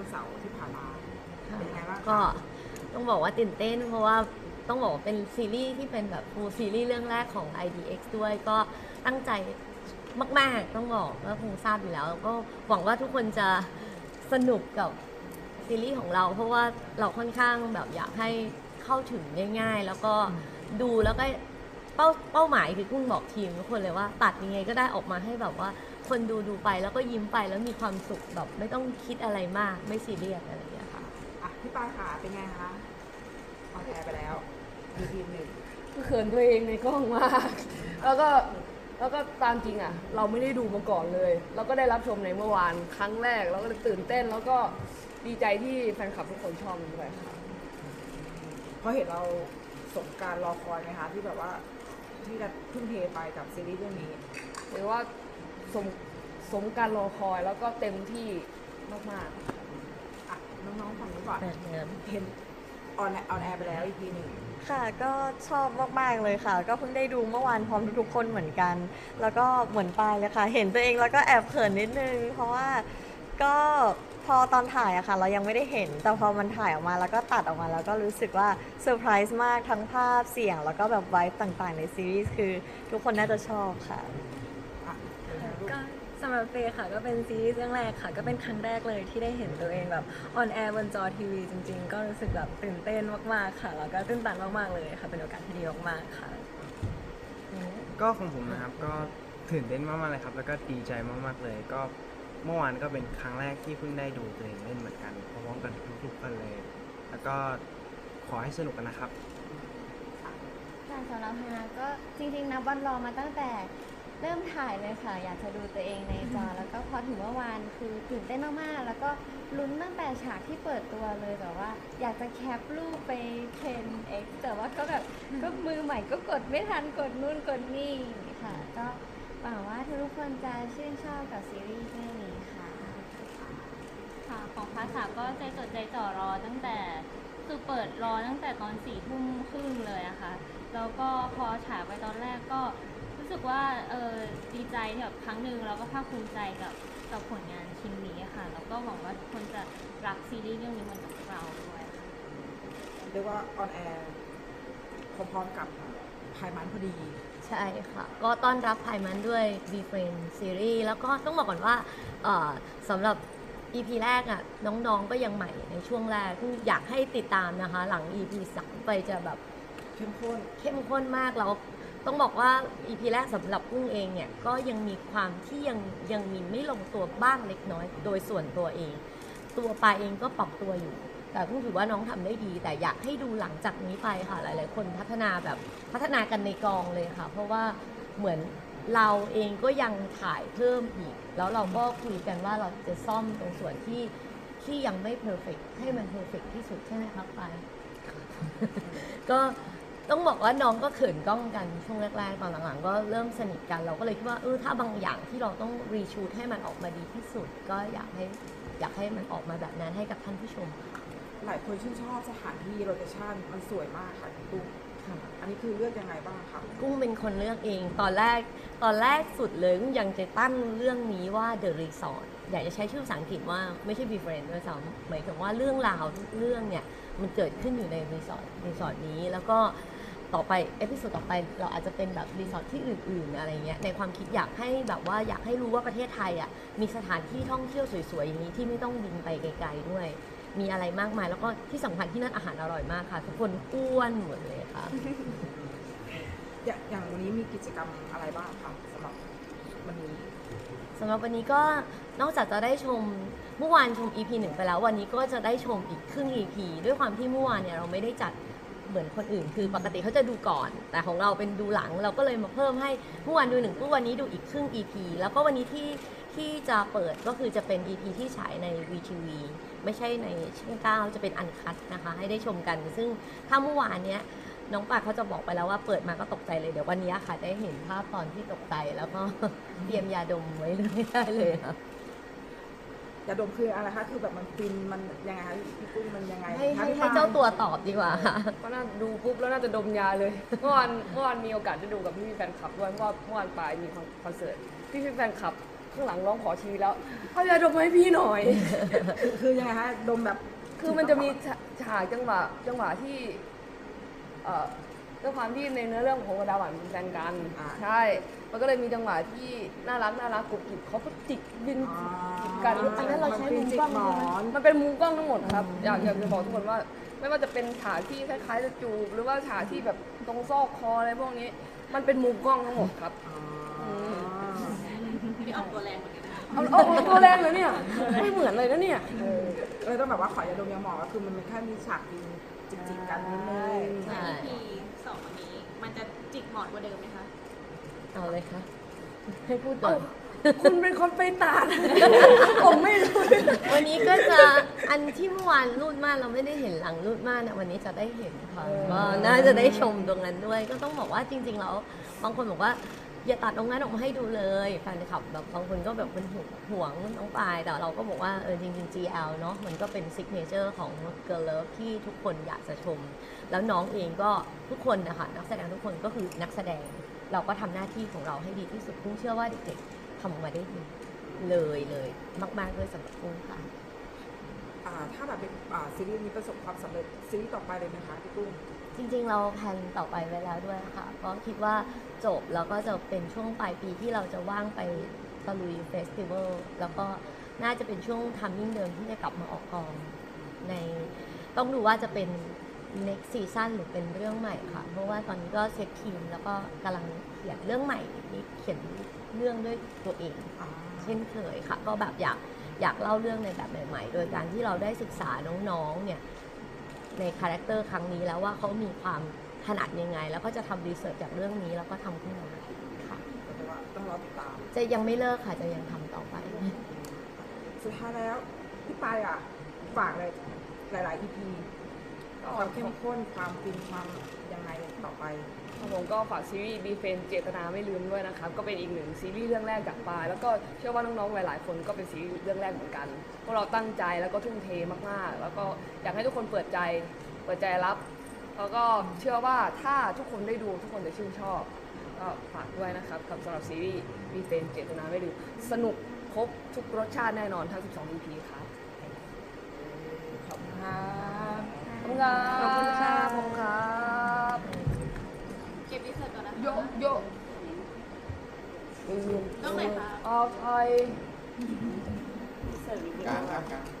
วันเสาร์ที่ผ่านมาเป็นยังไงบ้างคะก็ต้องบอกว่าตื่นเต้น เพราะว่าต้องบอกว่าเป็นซีรีส์ที่เป็นแบบฟูซีรีส์เรื่องแรกของ IDX ด้วยก็ตั้งใจมาก ๆ ต้องบอกก็คงทราบอยู่แล้ว ก็หวังว่าทุกคนจะสนุกกับซีรีส์ของเรา เพราะว่าเราค่อนข้างแบบอยากให้เข้าถึงง่าย ๆ แล้วก็ดูแล้วก็เป้าเป้าหมายคือกุ้งบอกทีมทุกคนเลยว่า ตัดยังไงก็ได้ออกมาให้แบบว่า คนดูดูไปแล้วก็ยิ้มไปแล้วมีความสุขแบบไม่ต้องคิดอะไรมากไม่ซีเรียสอะไรอย่างเงี้ยค่ะ อะพี่ปายค่ะเป็นไงคะออนแอร์ไปแล้ว EP หนึ่งเขินตัวเองในกล้องมาก แล้วก็แล้วก็ตามจริงอะ เราไม่ได้ดูมาก่อนเลยแล้วก็ได้รับชมในเมื่อวานครั้งแรกแล้วก็เลยตื่นเต้น แล้วก็ดีใจที่แฟนคลับทุกคนชอบมันด้วยค่ะเพราะเห็นเราสมการรอคอยไหมคะที่แบบว่าที่จะทุ่มเทไปกับซีรีส์เรื่องนี้ หรือว่าสม สมการรอคอยแล้วก็เต็มที่มากอะน้องๆฝั่งนี้ก่อนแบบเดิมเห็นออนออนแอร์ไปแล้ว EP หนึ่งค่ะก็ชอบมากๆเลยค่ะ ก็เพิ่งได้ดูเมื่อวานพร้อมทุกๆคนเหมือนกัน แล้วก็เหมือนปายเลยค่ะ เห็นตัวเองแล้วก็แอบเขินนิดนึง เพราะว่าก็พอตอนถ่ายอะค่ะ เรายังไม่ได้เห็น แต่พอมันถ่ายออกมาแล้วก็ตัดออกมาแล้วก็รู้สึกว่าเซอร์ไพรส์มากทั้งภาพเสียง แล้วก็แบบไวฟ์ต่างๆในซีรีส์คือทุกคนน่าจะชอบค่ะอะเป็นไงลูกก็ สำหรับเฟย์ค่ะก็เป็นซีรีส์เรื่องแรกค่ะ ก็เป็นครั้งแรกเลยที่ได้เห็นตัวเองแบบออนแอร์บนจอทีวีจริง ๆ ก็รู้สึกแบบตื่นเต้นมากๆค่ะแล้วก็ตื่นตันมากๆเลยค่ะ เป็นโอกาสที่ดีมากๆค่ะ ก็ของผมนะครับก็ตื่นเต้นมากๆเลยครับ แล้วก็ดีใจมากๆเลย ก็เมื่อวานก็เป็นครั้งแรกที่เพิ่งได้ดูตัวเองเล่นเหมือนกันพร้อมๆกันทุกๆคนเลย แล้วก็ขอให้สนุกกันนะครับ ค่ะสำหรับฮานาก็จริงๆนับวันรอมาตั้งแต่ เริ่มถ่ายเลยค่ะ อยากจะดูตัวเองในจอ แล้วก็พอถึงเมื่อวานคือตื่นเต้นมากๆ แล้วก็ลุ้นตั้งแต่ฉากที่เปิดตัวเลยแบบว่า อยากจะแคปรูปไปเทรนเอ็กแต่ว่าก็แบบก็มือใหม่ก็กดไม่ทันกดนู่นกดนี่ค่ะ ก็หวังว่าทุกคนจะชื่นชอบกับซีรีส์เรื่องนี้ค่ะค่ะของภาษาก็ใจจดใจจ่อรอตั้งแต่คือเปิดรอตั้งแต่ตอนสี่ทุ่มครึ่งเลยอะค่ะแล้วก็พอฉายไปตอนแรกก็ สึกว่าเออดีใจที่แบบครั้งหนึ่งแล้วก็ภาคภูมิใจกับกับผลงานชิ้นนี้ค่ะ แล้วก็หวังว่าทุกคนจะรักซีรีส์เรื่องนี้เหมือนกับพวกเราด้วยค่ะเรียกว่าออนแอร์พร้อมๆกับพายมันพอดี ใช่ค่ะ ก็ต้อนรับภายมันด้วย b f r i e n d ซีรีส์แล้วก็ต้องบอกก่อนว่าเอ่อสำหรับ EP แรกอะน้องๆก็ยังใหม่ในช่วงแรกที่อยากให้ติดตามนะคะ หลัง EP 3 ไปจะแบบ เข้มข้นเข้มข้นมากแล้ว ต้องบอกว่า EP แรกสำหรับกุ้งเองเนี่ยก็ยังมีความที่ยังยังมีไม่ลงตัวบ้างเล็กน้อย โดยส่วนตัวเอง ตัวปาเองก็ปรับตัวอยู่ แต่กุ้งถือว่าน้องทำได้ดี แต่อยากให้ดูหลังจากนี้ไปค่ะหลาย ๆ คนพัฒนาแบบพัฒนากันในกองเลยค่ะ เพราะว่าเหมือนเราเองก็ยังถ่ายเพิ่มอีก แล้วเราก็คุยกันว่าเราจะซ่อมตรงส่วนที่ที่ยังไม่เพอร์เฟกให้มันเพอร์เฟกที่สุดใช่ไหมครับไปก็ ต้องบอกว่าน้องก็เขินกล้องกันช่วงแรกๆ ตอนหลังๆ ก็เริ่มสนิทกันเราก็เลยคิดว่าเออถ้าบางอย่างที่เราต้องรีชูดให้มันออกมาดีที่สุด ก็อยากให้อยากให้มันออกมาแบบนั้นให้กับท่านผู้ชมหลายคนชื่นชอบสถานที่โลเคชั่นมันสวยมากค่ะคุณตุ้มค่ะอันนี้คือเลือกยังไงบ้างคะกุ้งเป็นคนเลือกเองตอนแรกตอนแรกสุดเลยกุ้งยังจะตั้งเรื่องนี้ว่า The Resort อยากจะใช้ชื่อภาษาอังกฤษว่าไม่ใช่ Be Friend ด้วยซ้ำหมายถึงว่าเรื่องราวทุกเรื่องเนี่ยมันเกิดขึ้นอยู่ในรีสอร์ทรีสอร์ทนี้แล้วก็ ต่อไปเอพิโซดต่อไปเราอาจจะเป็นแบบรีสอร์ทที่อื่นๆอะไรเงี้ยในความคิดอยากให้แบบว่าอยากให้รู้ว่าประเทศไทยอะมีสถานที่ท่องเที่ยวสวยๆอย่างนี้ที่ไม่ต้องบินไปไกลๆด้วย มีอะไรมากมาย แล้วก็ที่สำคัญที่นั่นอาหารอร่อยมากค่ะ ทุกคนอ้วนหมดเลยค่ะ อย่างอย่างวันนี้มีกิจกรรมอะไรบ้างคะสำหรับวันนี้ สำหรับวันนี้ก็นอกจากจะได้ชมเมื่อวานชม EP หนึ่งไปแล้ว วันนี้ก็จะได้ชมอีกครึ่ง EP ด้วยความที่เมื่อวานเนี่ยเราไม่ได้จัด เหมือนคนอื่น คือปกติเขาจะดูก่อน แต่ของเราเป็นดูหลังเราก็เลยมาเพิ่มให้เมื่อวานดูหนึ่งเมื่อวันนี้ดูอีกครึ่ง EP แล้วก็วันนี้ที่ที่จะเปิดก็คือจะเป็น EP ที่ฉายใน VTV ไม่ใช่ในช่องเก้าจะเป็นอันคัดนะคะ ให้ได้ชมกัน ซึ่งถ้าเมื่อวานเนี้ยน้องปากเขาจะบอกไปแล้วว่าเปิดมาก็ตกใจเลยเดี๋ยววันนี้ค่ะได้เห็นภาพตอนที่ตกใจแล้วก็เตรียมยาดมไว้เลยได้เลยค่ะ ยาดมคืออะไรคะคือแบบมันฟินมันยังไงคะพี่ปุ้ยมันยังไงให้คะให้พี่ให้ปยเจ้าตัวตอบดีกว่าค่ะๆก็น่าดูปุ๊บแล้วน่าจะดมยาเลย เมื่อวานเมื่อวานมีโอกาสได้ดูกับพี่ๆแฟนคลับด้วยเพราะว่าเมื่อวานปลายมีคอนเสิร์ตพี่ๆแฟนคลับข้างหลังร้องขอชีวิตแล้วเอายาดมให้พี่หน่อย คือคือยังไงคะดมแบบ คือมันจะมีฉาฉากจังหวะจังหวะที่เอ่อ ด้วยความที่ในเนื้อเรื่องของกระดาหวานเป็นแฟนกันอ่า ใช่ มันก็เลยมีจังหวะที่น่ารักน่ารักกรุบกริบเขาก็จิกบินอ่าจิกกันจริงๆแล้วเราใช้มุมกล้องหมใช่ไหมอน มันเป็นมุมกล้องทั้งหมดครับ อยากอยากจะบอกทุกคนว่า ไม่ว่าจะเป็นฉากที่คล้ายๆจะจูบหรือว่าฉากที่แบบตรงซอกคออะไรพวกนี้ มันเป็นมุมกล้องทั้งหมดครับอ๋อเอาเอาเอาตัวแรงเลยเนี่ยไม่เหมือนเลยนะเนี่ย เออเออต้องแบบว่าขอยาดมยาหมองก็คือมันแค่มีฉากยิงจิกๆกันนิดนึงใช่ EP สองวันนี้ มันจะจิก หมอนกว่าเดิมไหมคะเอาเลยค่ะ ให้พูดก่อน คุณเป็นคนไปตัดผมไม่รู้ วันนี้ก็จะอันที่เมื่อวานรูดม่านเราไม่ได้เห็นหลังรูดม่านนะวันนี้จะได้เห็นค่ะก็น่าจะได้ชมตรงนั้นด้วย ก็ต้องบอกว่าจริง ๆ แล้วบางคนบอกว่า อย่าตัดตรงนั้นออกมาให้ดูเลยแฟนคลับแบบบางคนก็แบบเป็นห่วงน้องปาย แต่เราก็บอกว่าเออจริงๆ GL เนาะมันก็เป็นซิกเนเจอร์ของ Girl Love ที่ทุกคนอยากจะชม แล้วน้องเองก็ทุกคนนะคะนักแสดงทุกคนก็คือนักแสดง เราก็ทำหน้าที่ของเราให้ดีที่สุดพุ่งเชื่อว่าเด็กๆทำออกมาได้ดีเลยเลยมากๆด้วยสำหรับพุ่งค่ะถ้าแบบเป็นซีรีส์นี้ประสบความสำเร็จซีรีส์ต่อไปเลยไหมคะพี่กุ้ง จริง ๆ เราแพลนต่อไปไว้แล้วด้วยค่ะ ก็คิดว่าจบแล้วก็จะเป็นช่วงปลายปีที่เราจะว่างไปตะลุยเฟสติวัลแล้วก็น่าจะเป็นช่วงทัมมิ่งเดิมที่จะกลับมาออกกองในต้องดูว่าจะเป็น next season หรือเป็นเรื่องใหม่ค่ะ เพราะว่าตอนนี้ก็เซตทีมแล้วก็กำลังเขียนเรื่องใหม่นี่เขียนเรื่องด้วยตัวเองเช่นเคยค่ะ ก็แบบอยากอยากเล่าเรื่องในแบบใหม่ ๆ โดยการที่เราได้ศึกษาน้องๆเนี่ย ในคาแรคเตอร์ครั้งนี้แล้วว่าเขามีความถนัดยังไง แล้วก็จะทำรีเสิร์ชจากเรื่องนี้แล้วก็ทำขึ้นมาค่ะก็แปลว่าต้องรอติดตามจะยังไม่เลิกค่ะจะยังทำต่อไป สุดท้ายแล้วพี่ปายอะฝากเลยหลาย ๆ EP ความเข้มข้นความฟินความยังไงต่อไปครับผมก็ฝากซีรีส์บีเฟนเจตนาไม่ลืมด้วยนะครับ ก็เป็นอีกหนึ่งซีรีส์เรื่องแรกจากปายแล้วก็เชื่อว่าน้องๆหลายๆ คนก็เป็นซีรีส์เรื่องแรกเหมือนกันพวกเราตั้งใจแล้วก็ทุ่มเทมากๆ แล้วก็อยากให้ทุกคนเปิดใจเปิดใจรับ แล้วก็เชื่อว่าถ้าทุกคนได้ดูทุกคนจะชื่นชอบก็ฝากด้วยนะครับกับสำหรับซีรีส์บีเฟนเจตนาไม่ลืมสนุกครบทุกรสชาติแน่นอนทั้ง 12 EP ครับขอบคุณครับ คุณครับขอบคุณค่ะขอบคุณครับเก็บอินเสิร์ตก่อนนะคะโยโยต้องไหนคะเอาไทยเสิร์ตการครับการ